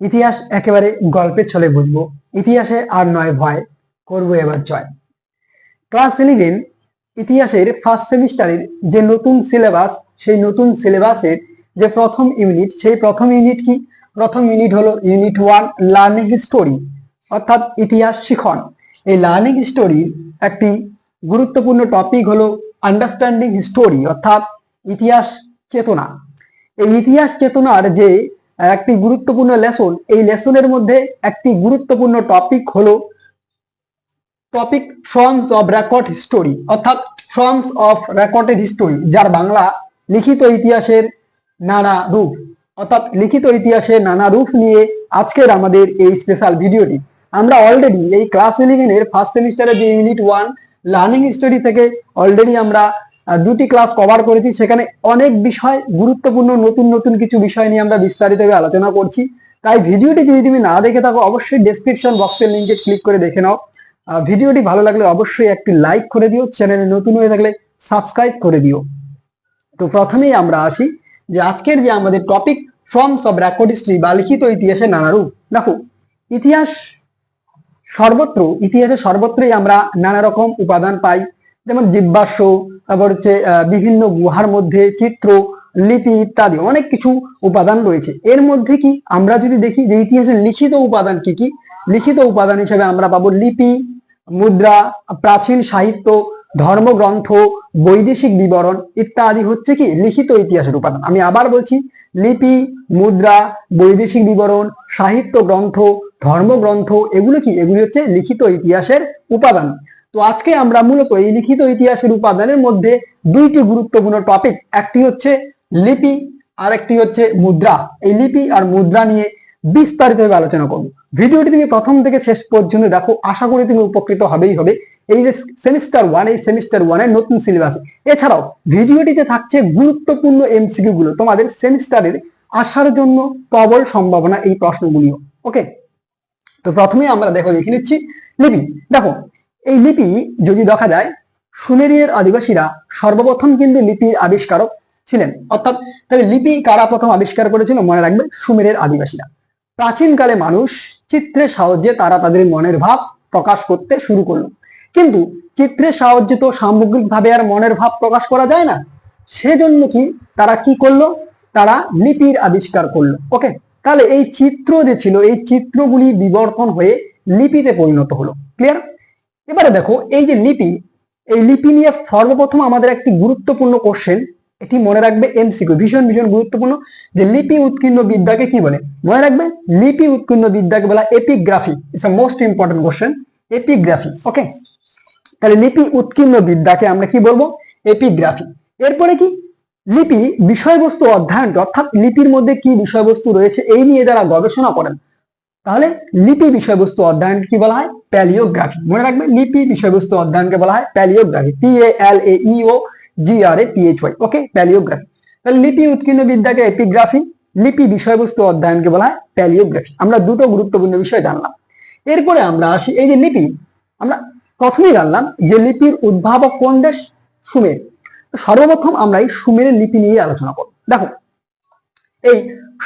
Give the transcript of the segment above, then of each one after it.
ইতিহাস একেবারে গল্পের ছলে বুঝব, ইতিহাসে আর নয় ভয়, করব এবার জয়। ক্লাস ইলেভেন ইতিহাসের ফার্স্ট সেমিস্টারের যে নতুন সিলেবাস সেই নতুন সিলেবাসের যে প্রথম ইউনিট সেই প্রথম ইউনিট কি? প্রথম ইউনিট হলো ইউনিট ওয়ান লার্নিং স্টোরি অর্থাৎ ইতিহাস শিখন। এই লার্নিং হিস্টোরির একটি গুরুত্বপূর্ণ টপিক হলো আন্ডারস্ট্যান্ডিং হিস্টোরি অর্থাৎ ইতিহাস চেতনা। এই ইতিহাস চেতনার যে একটি গুরুত্বপূর্ণ লেসন এই লেসনের মধ্যে একটি গুরুত্বপূর্ণ টপিক হলো topic forms of record history অর্থাৎ ফর্মস অফ রেকর্ডেড হিস্টোরি যার বাংলা লিখিত ইতিহাসের নানা রূপ, অর্থাৎ লিখিত ইতিহাসের নানা রূপ নিয়ে আজকের আমাদের এই স্পেশাল ভিডিওটি আমরা অলরেডি এই ক্লাস ইলেভেনের ফার্স্ট সেমিস্টারের যে ইউনিট ওয়ান লার্নিং হিস্টোরি থেকে অলরেডি আমরা দুটি ক্লাস কভার করেছি। সেখানে অনেক বিষয়, গুরুত্বপূর্ণ নতুন নতুন কিছু বিষয় নিয়ে আমরা বিস্তারিতভাবে আলোচনা করছি। তাই ভিডিওটি যদি তুমি না দেখে থাকো, অবশ্যই ডেসক্রিপশন বক্সের লিঙ্কে ক্লিক করে দেখে নাও। ভিডিওটি ভালো লাগলে অবশ্যই একটি লাইক করে দিও। চ্যানেলে নতুন হয়ে থাকলে সাবস্ক্রাইব করে দিও। তো প্রথমেই আমরা আসি যে আজকের যে আমাদের topic forms of record history বা লিখিত ইতিহাসের নানা রূপ দেখো, ইতিহাস সর্বত্র ইতিহাসে সর্বত্রই আমরা নানা রকম উপাদান পাই। যেমন জীবাশ্ম তারপর হচ্ছে বিভিন্ন গুহার মধ্যে চিত্র, লিপি ইত্যাদি অনেক কিছু উপাদান রয়েছে। এর মধ্যে কি আমরা যদি দেখি যে ইতিহাসের লিখিত উপাদান কি কি? লিখিত উপাদান হিসেবে আমরা পাবো লিপি, মুদ্রা, প্রাচীন সাহিত্য, ধর্মগ্রন্থ, বৈদেশিক বিবরণ ইত্যাদি হচ্ছে কি লিখিত ইতিহাসের উপাদান। আমি আবার বলছি, লিপি, মুদ্রা, বৈদেশিক বিবরণ, সাহিত্য গ্রন্থ, ধর্মগ্রন্থ, এগুলো কি? এগুলি হচ্ছে লিখিত ইতিহাসের উপাদান। তো আজকে আমরা মূলত এই লিখিত ইতিহাসের উপাদানের মধ্যে দুইটি গুরুত্বপূর্ণ টপিক একটি হচ্ছে লিপি আর একটি হচ্ছে মুদ্রা। এই লিপি আর মুদ্রা নিয়ে বিস্তারিতভাবে আলোচনা করব। ভিডিওটি তুমি প্রথম থেকে শেষ পর্যন্ত দেখো, আশা করি তুমি উপকৃত হবেই হবে। এই যে সেমিস্টার ওয়ান এই সেমিস্টার ওয়ানের নতুন সিলেবাস এছাড়াও ভিডিওটিতে থাকছে গুরুত্বপূর্ণ এমসিকিউ গুলো। তোমাদের সেমিস্টারের আসার জন্য প্রবল সম্ভাবনা এই প্রশ্নগুলিও। ওকে তো প্রথমে আমরা দেখো, দেখে নিচ্ছি লিপি। দেখো এই লিপি যদি দেখা যায় সুমেরিয়ার আদিবাসীরা সর্বপ্রথম কিন্তু লিপির আবিষ্কারক ছিলেন। অর্থাৎ তাহলে লিপি কারা প্রথম আবিষ্কার করেছিল মনে রাখবে সুমেরের আদিবাসীরা। প্রাচীনকালে মানুষ চিত্রের সাহায্যে তারা তাদের মনের ভাব প্রকাশ করতে শুরু করল। কিন্তু চিত্রের সাহায্যে তো সামগ্রিকভাবে আর মনের ভাব প্রকাশ করা যায় না। সেজন্য কি তারা কি করল? তারা লিপির আবিষ্কার করল। ওকে, তাহলে এই চিত্র যে ছিল, এই চিত্রগুলি বিবর্তন হয়ে লিপিতে পরিণত হলো। ক্লিয়ার? এবারে দেখো, এই যে লিপি, এই লিপি নিয়ে সর্বপ্রথম আমাদের একটি গুরুত্বপূর্ণ কোশ্চেন এটি মনে রাখবে এমসিকিউ ভীষণ ভীষণ গুরুত্বপূর্ণ, যে লিপি উৎকীর্ণ বিদ্যাকে কি বলে? মনে রাখবে, লিপি উৎকীর্ণ বিদ্যাকে বলা epigraphy it's a most important question epigraphy okay তাহলে লিপি উৎকীর্ণ বিদ্যাকে আমরা কি বলব? এপিগ্রাফি এরপরে কি? লিপি বিষয়বস্তু অধ্যয়ন অর্থাৎ লিপির মধ্যে কি বিষয়বস্তু রয়েছে, এই নিয়ে যারা গবেষণা করেন তাহলে লিপি বিষয়বস্তু অধ্যয়ন কি বলা হয়? প্যালিওগ্রাফি। মনে রাখবে লিপি বিষয়বস্তু অধ্যয়নকে বলা হয় palaeography. P A L A E O G R A P H Y okay palaeography. তাহলে লিপি উৎকীর্ণ বিদ্যাকে এপিগ্রাফি, লিপি বিষয়বস্তু অধ্যয়নকে বলা হয় প্যালিওগ্রাফি। আমরা দুটো গুরুত্বপূর্ণ বিষয় জানলাম। এরপরে আমরা আসি, এই যে লিপি, আমরা প্রথমেই জানলাম যে লিপির উদ্ভাবক কোন দেশ? সুমের। সর্বপ্রথম আমরা এই সুমেরের লিপি নিয়ে আলোচনা করব। দেখো, এই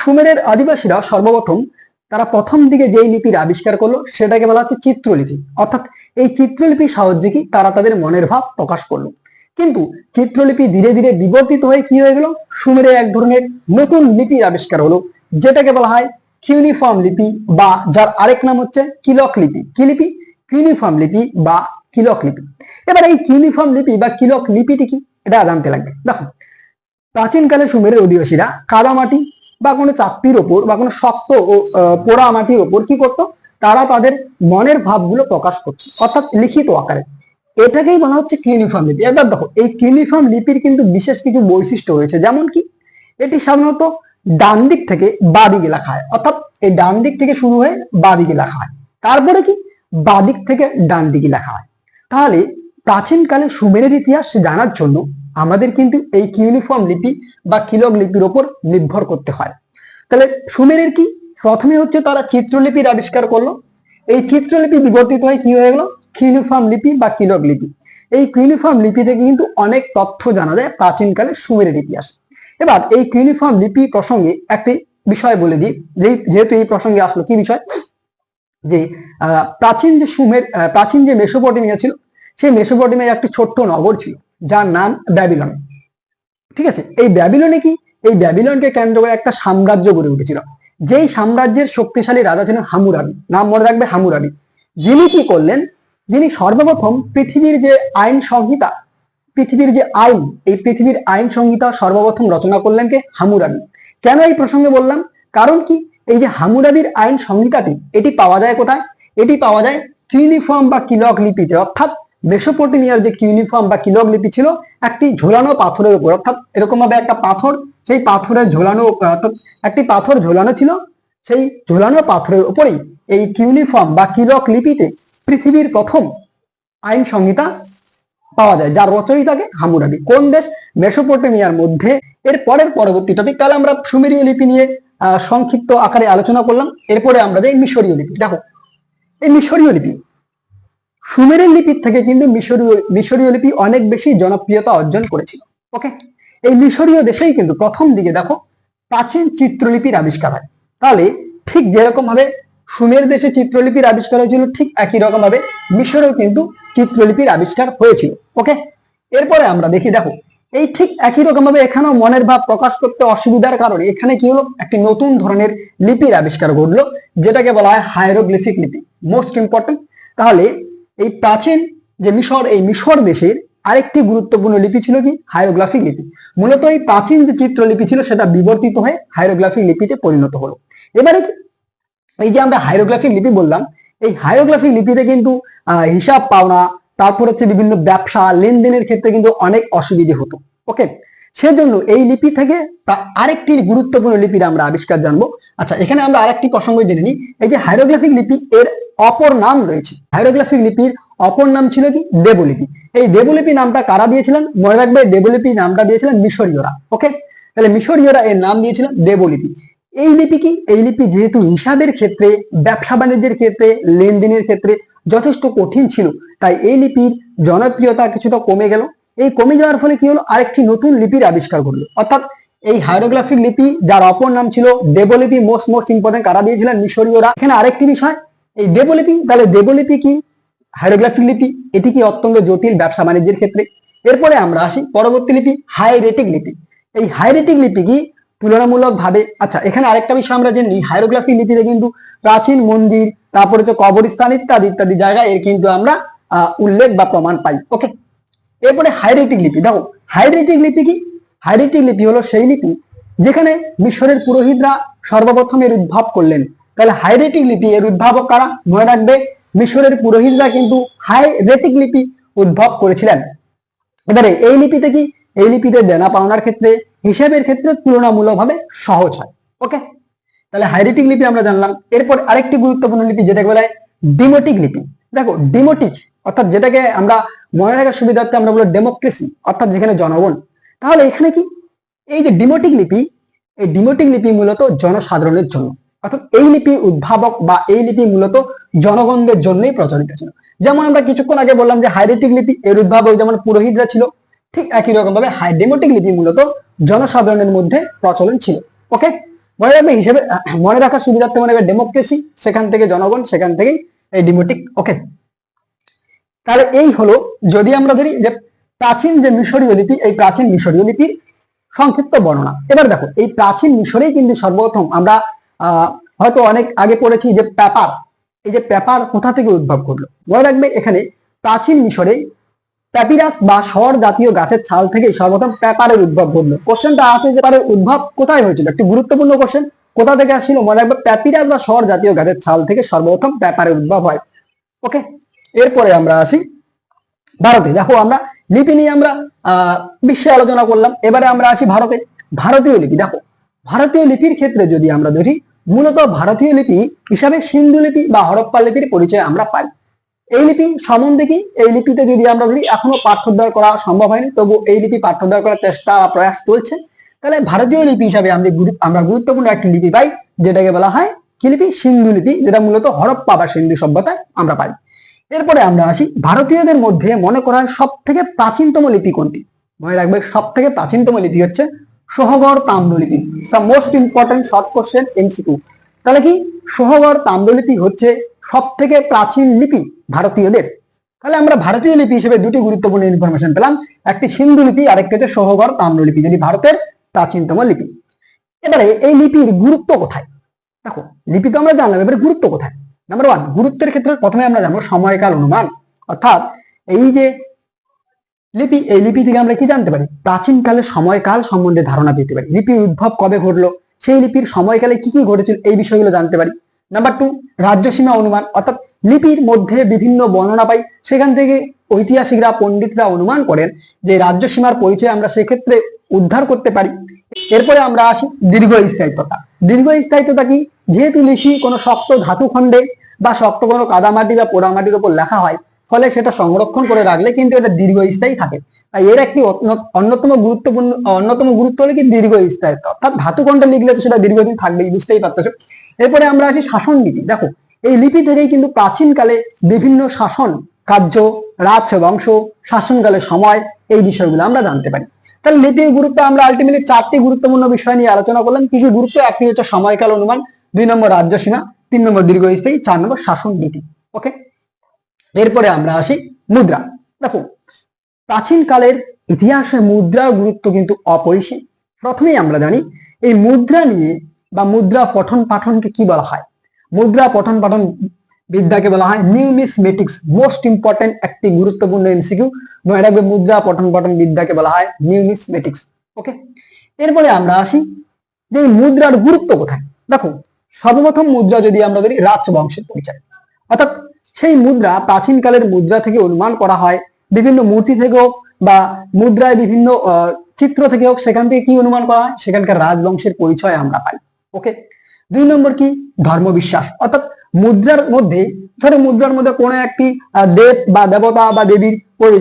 সুমেরের আদিবাসীরা সর্বপ্রথম তারা প্রথম দিকে যেই লিপির আবিষ্কার করল, সেটাকে বলা হচ্ছে চিত্রলিপি। অর্থাৎ এই চিত্রলিপির সাহায্যে কি তারা তাদের মনের ভাব প্রকাশ করল। কিন্তু চিত্রলিপি ধীরে ধীরে বিবর্তিত হয়ে কি হয়ে গেল? সুমেরে এক ধরনের নতুন লিপির আবিষ্কার হলো, যেটাকে বলা হয় কিউনিফর্ম লিপি বা যার আরেক নাম হচ্ছে কিলক লিপি। কি লিপি? কিউনিফর্ম লিপি বা কিলক লিপি। এবার এই কিউনিফর্ম লিপি বা কিলক লিপিটি কি? এটা জানতে লাগবে। দেখো, প্রাচীনকালে সুমেরের অধিবাসীরা কাদামাটি বা কোনো চাপ্পির ওপর বা কোনো শক্ত ও পোড়া মাটির ওপর কি করত? তারা তাদের মনের ভাবগুলো প্রকাশ করত, অর্থাৎ লিখিত আকারে। এটাকেই বলা হচ্ছে কিউনিফর্ম লিপি। এবার দেখো, এই কিউনিফর্ম লিপির কিন্তু বিশেষ কিছু বৈশিষ্ট্য রয়েছে। যেমন কি, এটি সাধারণত ডান দিক থেকে বাঁ দিকে লেখা হয়, অর্থাৎ এই ডান দিক থেকে শুরু হয়ে বাঁ দিকে লেখা হয়। তারপরে কি, বাঁ দিক থেকে ডান দিকে লেখা হয়। তাহলে প্রাচীনকালে সুমেরের ইতিহাস জানার জন্য আমাদের কিন্তু এই কিউনিফর্ম লিপি বা কিলক লিপির ওপর নির্ভর করতে হয়। তাহলে সুমেরের কি? প্রথমে হচ্ছে তারা চিত্রলিপির আবিষ্কার করল। এই চিত্রলিপি বিবর্তিত হয়ে কি হয়ে গেল? কিউনিফর্ম লিপি বা কিলক লিপি। এই কিউনিফর্ম লিপি থেকে কিন্তু অনেক তথ্য জানা যায় প্রাচীনকালে সুমেরের ইতিহাস। এবার এই কিউনিফর্ম লিপি প্রসঙ্গে একটি বিষয় বলে দিই। যেহেতু এই প্রসঙ্গে আসলো, কি বিষয়? যে প্রাচীন যে সুমের প্রাচীন যে মেসোপটেমিয়া ছিল, সেই মেসোপটেমিয়ার একটি ছোট্ট নগর ছিল। যার নাম ব্যাবিলন। ঠিক আছে? এই ব্যাবিলনে কি? এই ব্যাবিলনকে কেন্দ্র করে একটা সাম্রাজ্য গড়ে উঠেছিল। যেই সাম্রাজ্যের শক্তিশালী রাজা ছিলেন হামুরাবি। নাম মনে রাখবে হামুরাবি। যিনি কি করলেন? যিনি সর্বপ্রথম পৃথিবীর যে আইন সংহিতা, পৃথিবীর যে আইন, এই পৃথিবীর আইন সংহিতা সর্বপ্রথম রচনা করলেন কে? হামুরাবি। কেন এই প্রসঙ্গে বললাম? কারণ কি? এই যে হামুরাবির আইন সংহিতাটি, এটি পাওয়া যায় কোথায়? এটি পাওয়া যায় কিউনিফর্ম বা কিলক লিপিতে, অর্থাৎ মেসোপটেমিয়ার যে কিউনিফর্ম বা কিলক লিপি ছিল, একটি ঝোলানো পাথরের উপর, অর্থাৎ এরকম ভাবে একটা পাথর, সেই পাথরের ঝোলানো একটি পাথর ঝোলানো ছিল, সেই ঝোলানো পাথরের উপরেই এই কিউনিফর্ম বা কিলক লিপিতে পৃথিবীর প্রথম আইন সংহিতা পাওয়া যায়, যার রচয়িতাকে হামুরাবি কোন দেশ? মেসোপটেমিয়ার মধ্যে। এর পরের পরবর্তী টপিক তাহলে আমরা সুমেরীয় লিপি নিয়ে সংক্ষিপ্ত আকারে আলোচনা করলাম। এরপরে আমরা যাই মিশরীয় লিপি, দেখো, এই মিশরীয় লিপি সুমেরের লিপির থেকে কিন্তু মিশরীয় মিশরীয় লিপি অনেক বেশি জনপ্রিয়তা অর্জন করেছিল ওকে এই মিশরীয় দেশেই কিন্তু প্রথম দিকে দেখো প্রাচীন চিত্রলিপির আবিষ্কার হয়। তাহলে ঠিক যেরকম ভাবে সুমের দেশে চিত্রলিপির আবিষ্কার হয়েছিল, ঠিক একই রকম ভাবে মিশরেও কিন্তু চিত্রলিপির আবিষ্কার হয়েছিল ওকে এরপরে আমরা দেখি, দেখো, এই ঠিক একই রকম ভাবে এখানেও মনের ভাব প্রকাশ করতে অসুবিধার কারণে এখানে কি হলো? একটি নতুন ধরনের লিপির আবিষ্কার ঘটলো, যেটাকে বলা হয় হায়ারোগ্লিফিক লিপি মোস্ট ইম্পর্টেন্ট তাহলে এই প্রাচীন যে মিশর, এই মিশর দেশের আরেকটি গুরুত্বপূর্ণ লিপি ছিল কি? হাইরোগ্রাফিক লিপি। মূলত এই প্রাচীন যে চিত্রলিপি ছিল, সেটা বিবর্তিত হয়ে হাইরোগ্রাফিক লিপিতে পরিণত হলো। এবারে এই যে আমরা হাইরোগ্রাফিক লিপি বললাম, এই হাইরোগ্রাফিক লিপিতে কিন্তু হিসাব পাওনা, তারপর হচ্ছে বিভিন্ন ব্যবসা, লেনদেনের ক্ষেত্রে কিন্তু অনেক অসুবিধে হতো। ওকে? সেজন্য এই লিপি থেকে আরেকটি গুরুত্বপূর্ণ লিপির আমরা আবিষ্কার জানব। আচ্ছা এখানে আমরা আরেকটি প্রসঙ্গ জেনে নিই। এই যে হাইরোগ্রাফিক লিপি, এর অপর নাম রয়েছে। হাইরোগ্রাফিক লিপির অপর নাম ছিল কি? দেবলিপি। এই দেবলিপি নামটা কারা দিয়েছিলেন? মনে রাখবে, দেবলিপি নামটা দিয়েছিলেন মিশরীয়রা, ওকে? তাহলে মিশরীয়রা এর নাম দিয়েছিলেন দেবলিপি। এই লিপি কি? এই লিপি যেহেতু হিসাবের ক্ষেত্রে, ব্যবসা বাণিজ্যের ক্ষেত্রে, লেনদেনের ক্ষেত্রে যথেষ্ট কঠিন ছিল, তাই এই লিপির জনপ্রিয়তা কিছুটা কমে গেল। এই কমে যাওয়ার ফলে কি হলো? আরেকটি নতুন লিপির আবিষ্কার করল অর্থাৎ এই হাইরোগ্রাফিক লিপি যার অপর নাম ছিল দেবলিপি মোস্ট মোস্ট ইম্পর্টেন্ট কারা দিয়েছিলেন? মিশরীয়রা। এখানে আরেকটি বিষয়, এই দেবলিপি, তাহলে দেবলিপি কি? হাইরোগ্রাফিক লিপি, এটি কি অত্যন্ত জটিল ব্যবসা বাণিজ্যের ক্ষেত্রে? এরপরে আমরা আসি পরবর্তী লিপি হাইরেটিক লিপি। এই হাইরেটিক লিপি কি? তুলনামূলক ভাবে আচ্ছা এখানে আরেকটা বিষয় আমরা জেনে হাইরোগ্রাফিক লিপিতে কিন্তু প্রাচীন মন্দির, তারপরে হচ্ছে কবরস্থান ইত্যাদি ইত্যাদি জায়গায় এর কিন্তু আমরা উল্লেখ বা প্রমাণ পাই। ওকে এরপরে হাইরেটিক লিপি। দেখো হাইরেটিক লিপি কি? হাইরেটিক লিপি হলো সেই লিপি যেখানে মিশরের পুরোহিতরা সর্বপ্রথম এর উদ্ভব করলেন। তাহলে হাইরেটিক লিপি এর উদ্ভাবক কারা? মনে রাখবে, মিশরের পুরোহিতরা কিন্তু হাইরেটিক লিপি উদ্ভব করেছিলেন। এবারে এই লিপিতে কি? এই লিপিতে দেনা পাওনার ক্ষেত্রে, হিসাবের ক্ষেত্রে তুলনামূলকভাবে সহজ হয়। ওকে? তাহলে হাইরেটিক লিপি আমরা জানলাম। এরপর আরেকটি গুরুত্বপূর্ণ লিপি যেটাকে বলা হয় ডিমোটিক লিপি। দেখো, ডিমোটিক অর্থাৎ যেটাকে আমরা মনে রাখার সুবিধার্থে আমরা বলি ডেমোক্রেসি অর্থাৎ যেখানে জনগণ। তাহলে এখানে কি? এই যে ডিমোটিক লিপি, এই ডিমোটিক লিপি মূলত জনসাধারণের জন্য। অর্থাৎ এই লিপি উদ্ভাবক বা এই লিপি মূলত জনগণদের জন্যই প্রচলিত ছিল। যেমন আমরা কিছুক্ষণ আগে বললাম যে হাইরেটিক লিপি, এর উদ্ভাবক যেমন পুরোহিতরা ছিল, ঠিক একই রকম ভাবে ডেমোটিক লিপি মূলত জনসাধারণের মধ্যে প্রচলন ছিল। ওকে? মনে রাখবে হিসেবে, মনে রাখার সুবিধার্থে মনে রাখবে ডেমোক্রেসি সেখান থেকে জনগণ, সেখান থেকেই এই ডিমোটিক ওকে? তাহলে এই হলো যদি আমরা ধরি যে প্রাচীন যে মিশরীয় লিপি, এই প্রাচীন মিশরীয় লিপির সংক্ষিপ্ত বর্ণনা। এবার দেখো, এই প্রাচীন মিশরেই কিন্তু সর্বপ্রথম আমরা হয়তো অনেক আগে পড়েছি যে পেপার, এই যে পেপার কোথা থেকে উদ্ভব করল মনে রাখবে এখানে প্রাচীন মিশরে প্যাপিরাস বা স্বর জাতীয় গাছের ছাল থেকে সর্বপ্রথম পেপারের উদ্ভব ঘটলো। কোশ্চেনটা আছে যে পেপারের উদ্ভব কোথায় হয়েছিল? একটি গুরুত্বপূর্ণ কোশ্চেন কোথা থেকে আসছিল? মনে রাখবে প্যাপিরাস বা স্বর জাতীয় গাছের ছাল থেকে সর্বপ্রথম পেপারের উদ্ভব হয়। ওকে এরপরে আমরা আসি ভারতে। দেখো আমরা লিপি নিয়ে আমরা বিশ্বে আলোচনা করলাম। এবারে আমরা আসি ভারতে। ভারতীয় লিপি। দেখো, ভারতীয় লিপির ক্ষেত্রে যদি আমরা ধরি, মূলত ভারতীয় লিপি হিসাবে সিন্ধু লিপি বা হরপ্পা লিপির পরিচয় আমরা পাই। এই লিপি সম্বন্ধে কি? এই লিপিতে যদি আমরা ধরি, এখনও পাঠ্যোদ্ধার করা সম্ভব হয়নি তবু এই লিপি পাঠ্যোদ্ধার করার চেষ্টা বা প্রয়াস চলছে। তাহলে ভারতীয় লিপি হিসাবে আমরা আমরা গুরুত্বপূর্ণ একটি লিপি পাই, যেটাকে বলা হয় কি লিপি? সিন্ধু লিপি, যেটা মূলত হরপ্পা বা সিন্ধু সভ্যতায় আমরা পাই। এরপরে আমরা আসি, ভারতীয়দের মধ্যে মনে করা সব থেকে প্রাচীনতম লিপি কোনটি? মনে রাখবে সব থেকে প্রাচীনতম লিপি হচ্ছে Sohgaura Tamralipi. Most important short question MCQ তাহলে কি সহগড় তাম্রলিপি হচ্ছে সব থেকে প্রাচীন লিপি ভারতীয়দের? তাহলে আমরা ভারতীয় লিপি হিসেবে দুটি গুরুত্বপূর্ণ ইনফরমেশন পেলাম। একটি সিন্ধু লিপি আর একটি হচ্ছে সহগড় তাম্রলিপি যেটি ভারতের প্রাচীনতম লিপি। এবারে এই লিপির গুরুত্ব কোথায়? দেখো, লিপি তো আমরা জানলাম, এবারে গুরুত্ব কোথায়? নাম্বার ওয়ান গুরুত্বের ক্ষেত্রে প্রথমে আমরা জানব সময়কাল অনুমান। অর্থাৎ এই যে লিপি, এই লিপি থেকে আমরা কি জানতে পারি? প্রাচীনকালের সময়কাল সম্বন্ধে ধারণা পেতে পারি। লিপির উদ্ভব কবে ঘটলো? সেই লিপির সময়কালে কি কি ঘটেছিল এই বিষয়গুলো জানতে পারি। নাম্বার টু রাজ্যসীমা অনুমান। অর্থাৎ লিপির মধ্যে বিভিন্ন বর্ণনা পাই। সেখান থেকে ঐতিহাসিকরা, পণ্ডিতরা অনুমান করেন যে রাজ্যসীমার পরিচয় আমরা সেক্ষেত্রে উদ্ধার করতে পারি। এরপরে আমরা আসি দীর্ঘ স্থায়িত্বতা দীর্ঘ স্থায়িত্বতা কি? যেহেতু লিপি কোনো শক্ত ধাতু খণ্ডে বা শক্ত কোনো কাদামাটি বা পোড়ামাটির উপর লেখা হয়, ফলে সেটা সংরক্ষণ করে রাখলে কিন্তু এটা দীর্ঘস্থায়ী থাকে। তাই এর একটি অন্যতম গুরুত্বপূর্ণ অন্যতম গুরুত্ব হলো কি? দীর্ঘস্থায়িত্ব অর্থাৎ ধাতু খণ্ডে লিখলে তো সেটা দীর্ঘদিন থাকবেই, বুঝতেই পারতেছো। এরপরে আমরা আসি শাসন লিপি দেখো, এই লিপি থেকেই কিন্তু প্রাচীনকালে বিভিন্ন শাসন কার্য, রাজ, বংশ, শাসনকালের সময় এই বিষয়গুলো আমরা জানতে পারি। তাহলে লিপির গুরুত্ব আমরা আলটিমেটলি চারটি গুরুত্বপূর্ণ বিষয় নিয়ে আলোচনা করলাম। কিছু গুরুত্ব, একটি হচ্ছে সময়কাল অনুমান, দুই নম্বর রাজ্য সীমা, তিন নম্বর দীর্ঘস্থায়ী, চার নম্বর শাসন নীতি। ওকে এরপরে আমরা আসি মুদ্রা। দেখো, প্রাচীন কালের ইতিহাসে মুদ্রার গুরুত্ব কিন্তু অপরিসীম। প্রথমেই আমরা জানি, এই মুদ্রা নিয়ে বা মুদ্রা পঠন পাঠনকে কি বলা হয়? মুদ্রা পঠন পাঠন বিদ্যাকে বলা হয় নিউমিসমেটিক্স মোস্ট ইম্পর্টেন্ট একটি গুরুত্বপূর্ণ এমসিকিউ মনে রাখবে মুদ্রা, পঠন পাঠন বিদ্যাকে বলা হয় নিউমিসমেটিক্স। ওকে এরপরে আমরা আসি যে মুদ্রার গুরুত্ব কোথায়? দেখো, সর্বপ্রথম মুদ্রা যদি আমরা বলি রাজবংশের পরিচয়। অর্থাৎ সেই মুদ্রা প্রাচীনকালের মুদ্রা থেকে অনুমান করা হয়, বিভিন্ন মূর্তি থেকে হোক বা মুদ্রায় বিভিন্ন চিত্র থেকে হোক, সেখান থেকে কি অনুমান করা হয়? সেখানকার রাজবংশের পরিচয় আমরা পাই। ওকে দুই নম্বর কি? ধর্মবিশ্বাস। অর্থাৎ মুদ্রার মধ্যে, ধরো মুদ্রার মধ্যে কোনো একটি দেব বা দেবতা বা দেবীর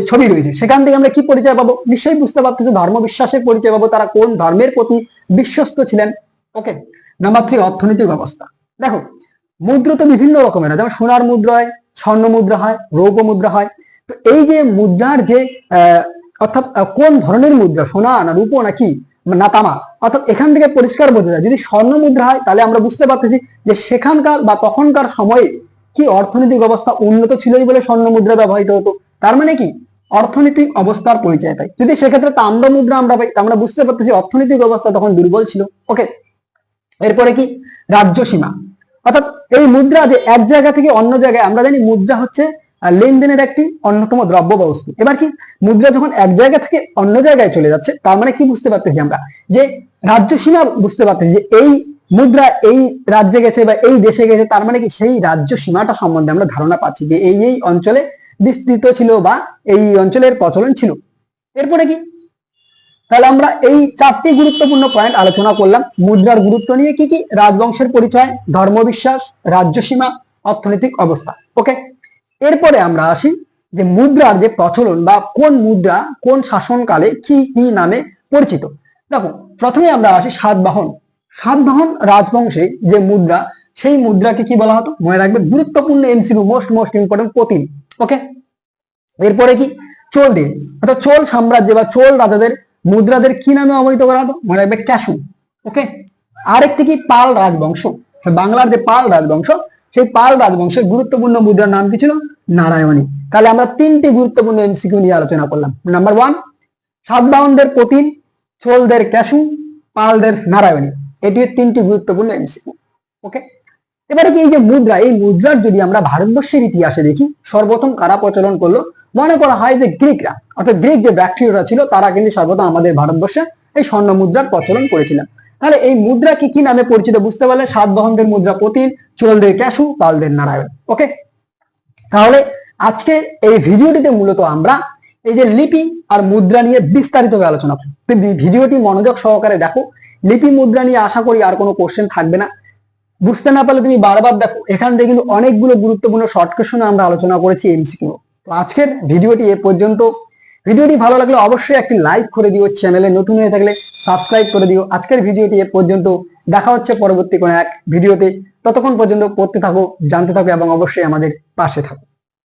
ছবি রয়েছে, সেখান থেকে আমরা কি পরিচয় পাবো? নিশ্চয়ই বুঝতে পারতেছো ধর্মবিশ্বাসের পরিচয় পাবো, তারা কোন ধর্মের প্রতি বিশ্বস্ত ছিলেন। ওকে নাম্বার থ্রি অর্থনৈতিক অবস্থা। দেখো, মুদ্রা তো বিভিন্ন রকমের হয়, যেমন সোনার মুদ্রা হয়, স্বর্ণ মুদ্রা হয়, রৌপ্য মুদ্রা হয়। তো এই যে মুদ্রার যে অর্থাৎ কোন ধরনের মুদ্রা? সোনা না রূপো নাকি না তামা। অর্থাৎ এখান থেকে পরিষ্কার বোঝা যায়। যদি স্বর্ণ মুদ্রা হয়, তাহলে আমরা বুঝতে পারতেছি যে সেখানকার বা তখনকার সময়ে কি অর্থনৈতিক অবস্থা উন্নত ছিলই বলে স্বর্ণ মুদ্রা ব্যবহৃত হতো। তার মানে কি? অর্থনৈতিক অবস্থার পরিচয় পাই। যদি সেক্ষেত্রে তাম্র মুদ্রা আমরা পাই আমরা বুঝতে পারতেছি অর্থনৈতিক অবস্থা তখন দুর্বল ছিল। ওকে এরপরে কি? রাজ্য সীমা। অর্থাৎ এই মুদ্রা যে এক জায়গা থেকে অন্য জায়গায়, আমরা জানি মুদ্রা হচ্ছে লেনদেনের একটি অন্যতম দ্রব্য বা বস্তু। এবার কি মুদ্রা যখন এক জায়গা থেকে অন্য জায়গায় চলে যাচ্ছে, তার মানে কি বুঝতে পারতেছি আমরা? যে রাজ্য সীমা বুঝতে পারতেছি যে এই মুদ্রা এই রাজ্যে গেছে বা এই দেশে গেছে, তার মানে কি সেই রাজ্য সীমাটা সম্বন্ধে আমরা ধারণা পাচ্ছি যে এই এই অঞ্চলে বিস্তৃত ছিল বা এই অঞ্চলের প্রচলন ছিল। এরপরে কি? তাহলে আমরা এই চারটি গুরুত্বপূর্ণ পয়েন্ট আলোচনা করলাম। মুদ্রার গুরুত্ব নিয়ে কি কি? রাজবংশের পরিচয়, ধর্মবিশ্বাস, রাজ্য সীমা, অর্থনৈতিক অবস্থা। ওকে এরপরে আমরা আসি যে মুদ্রার যে প্রচলন বা কোন মুদ্রা কোন শাসনকালে কি কি নামে পরিচিত। দেখো, প্রথমে আমরা আসি সাতবাহন সাতবাহন রাজবংশে যে মুদ্রা, সেই মুদ্রাকে কি বলা হতো? মনে রাখবে গুরুত্বপূর্ণ এমসিকিউ মোস্ট মোস্ট ইম্পর্টেন্ট প্রতিম ওকে এরপরে কি? চোল দিন। অর্থাৎ চোল সাম্রাজ্য বা চোল রাজাদের মুদ্রাদের কি নামে অবহিত করা হতো? মনে রাখবে ক্যাশু ওকে আরেকটি কি? পাল রাজবংশ। বাংলার যে পাল রাজবংশ সেই পাল রাজবংশের গুরুত্বপূর্ণ মুদ্রার নাম কি ছিল? নারায়ণী। তাহলে আমরা তিনটি গুরুত্বপূর্ণ এমসিকিউ নিয়ে আলোচনা করলাম। নাম্বার ওয়ান সাতবাহনদের প্রতিন চোলদের ক্যাশু, পালদের নারায়ণী। এটি তিনটি গুরুত্বপূর্ণ এমসিকিউ ওকে এবারে কি এই যে মুদ্রা, এই মুদ্রার যদি আমরা ভারতবর্ষের ইতিহাসে দেখি, সর্বপ্রথম কারা প্রচলন করল? মনে করা হয় যে গ্রিকরা, অর্থাৎ গ্রিক যে ব্যাকটেরিয়ারা ছিল, তারা কিন্তু সর্বদা আমাদের ভারতবর্ষে এই স্বর্ণ মুদ্রার প্রচলন করেছিলেন। তাহলে এই মুদ্রা কি কি নামে পরিচিত বুঝতে পারলে? সাতবাহনদের মুদ্রা প্রতিন চোলদের ক্যাশু পালদের নারায়ণ ওকে তাহলে আজকে এই ভিডিওটিতে মূলত আমরা এই যে লিপি আর মুদ্রা নিয়ে বিস্তারিতভাবে আলোচনা করব। তো ভিডিওটি মনোযোগ সহকারে দেখো। লিপি মুদ্রা নিয়ে আশা করি আর কোনো কোশ্চেন থাকবে না। বুঝতে না পারলে তুমি বারবার দেখো। এখান থেকে কিন্তু অনেকগুলো গুরুত্বপূর্ণ শর্ট কোশ্চেন আমরা আলোচনা করেছি এমসিকিউ তো আজকের ভিডিওটি এ পর্যন্ত। ভিডিওটি ভালো লাগলে অবশ্যই একটি লাইক করে দিও চ্যানেলে নতুন হয়ে থাকলে সাবস্ক্রাইব করে দিও। আজকের ভিডিওটি এ পর্যন্ত। দেখা হচ্ছে পরবর্তী কোনো এক ভিডিওতে। ততক্ষণ পর্যন্ত পড়তে থাকো, জানতে থাকো এবং অবশ্যই আমাদের পাশে থাকো।